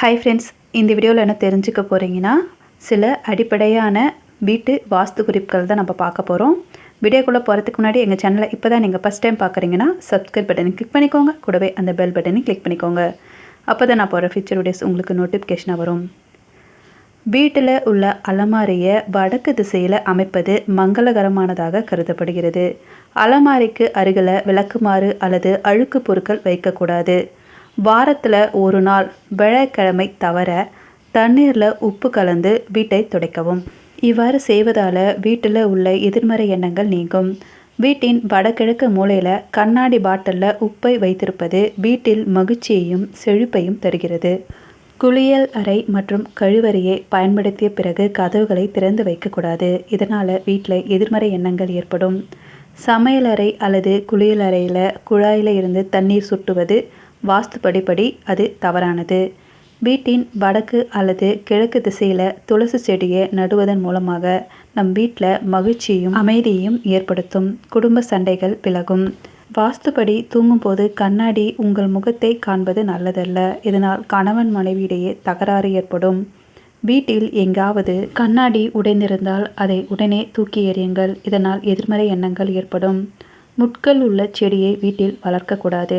Hi friends இந்த வீடியோவில் என்ன தெரிஞ்சுக்க போகிறீங்கன்னா சில அடிப்படையான வீட்டு வாஸ்து குறிப்புகள் தான் நம்ம பார்க்க போகிறோம் வீடியோக்குள்ளே போகிறதுக்கு முன்னாடி எங்கள் சேனலை இப்போ தான் நீங்கள் ஃபஸ்ட் டைம் பார்க்குறீங்கன்னா சப்ஸ்கிரைப் பட்டனை கிளிக் பண்ணிக்கோங்க. கூடவே அந்த பெல் பட்டனை கிளிக் பண்ணிக்கோங்க. அப்போ தான் நான் போகிற ஃபியூச்சர் வீடியோஸ் உங்களுக்கு நோட்டிஃபிகேஷனாக வரும். வீட்டில் உள்ள அலமாரியை வடக்கு திசையில் அமைப்பது மங்களகரமானதாக கருதப்படுகிறது. அலமாரிக்கு அருகில் விளக்குமாறு அல்லது அழுக்கு பொருட்கள் வைக்கக்கூடாது. வாரத்தில் ஒரு நாள் வியாழக்கிழமை தவிர தண்ணீரில் உப்பு கலந்து வீட்டை துடைக்கவும். இவ்வாறு செய்வதால் வீட்டில் உள்ள எதிர்மறை எண்ணங்கள் நீங்கும். வீட்டின் வடகிழக்கு மூலையில் கண்ணாடி பாட்டிலில் உப்பை வைத்திருப்பது வீட்டில் மகிழ்ச்சியையும் செழிப்பையும் தருகிறது. குளியல் அறை மற்றும் கழிவறையை பயன்படுத்திய பிறகு கதவுகளை திறந்து வைக்கக்கூடாது. இதனால் வீட்டில் எதிர்மறை எண்ணங்கள் ஏற்படும். சமையலறை அல்லது குளியலறையில் குழாயில் இருந்து தண்ணீர் சுட்டுவது வாஸ்துப்படிப்படி அது தவறானது. வீட்டின் வடக்கு அல்லது கிழக்கு திசையில் துளசி செடியை நடுவதன் மூலமாக நம் வீட்டில் மகிழ்ச்சியும் அமைதியையும் ஏற்படுத்தும். குடும்ப சண்டைகள் விலகும். வாஸ்துப்படி தூங்கும்போது கண்ணாடி உங்கள் முகத்தை காண்பது நல்லதல்ல. இதனால் கணவன் மனைவியிடையே தகராறு ஏற்படும். வீட்டில் எங்காவது கண்ணாடி உடைந்திருந்தால் அதை உடனே தூக்கி எறியுங்கள். இதனால் எதிர்மறை எண்ணங்கள் ஏற்படும். முட்கள் உள்ள செடியை வீட்டில் வளர்க்கக்கூடாது.